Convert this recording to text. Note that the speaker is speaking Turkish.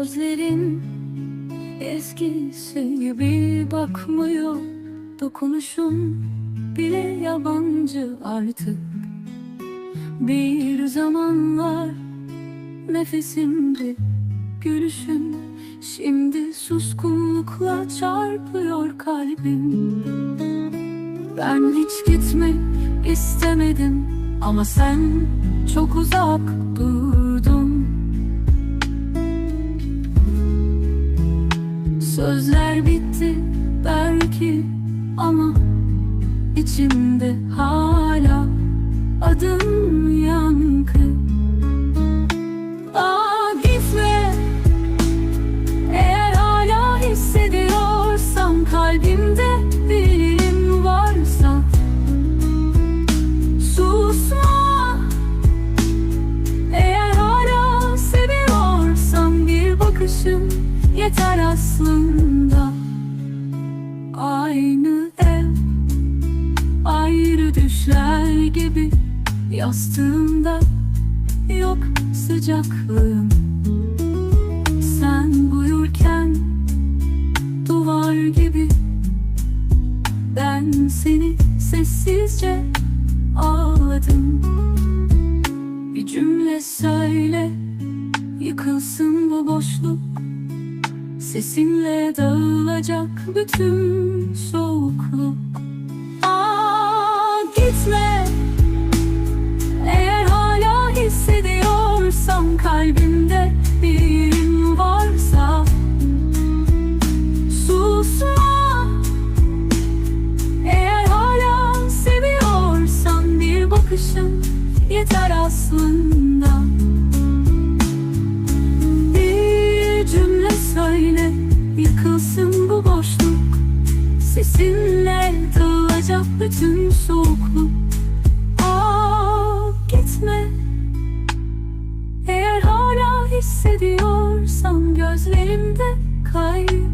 Gözlerin eskisi gibi bakmıyor. Dokunuşun bile yabancı artık. Bir zamanlar nefesimdi gülüşün Şimdi suskunlukla çarpıyor kalbim. Ben hiç gitmek istemedim ama sen çok uzak dur. Sözler bitti belki ama içimde hala adım yankı bakışım yeter aslında. Aynı ev ayrı düşler gibi Yastığımda yok sıcaklığım. Sen uyurken duvar gibi Ben seni sessizce ağladım. Bir cümle söyle yıkılsın bu boşluk. Sesinle dağılacak bütün soğukluk. Aa gitme. Eğer hala hissediyorsam kalbimde bir yerin varsa Susma. Eğer hala seviyorsan bir bakışın yeter aslında Sesinle dağılacak bütün soğukluk. Aa gitme. Eğer hala hissediyorsan Gözlerimde kayboluyorsam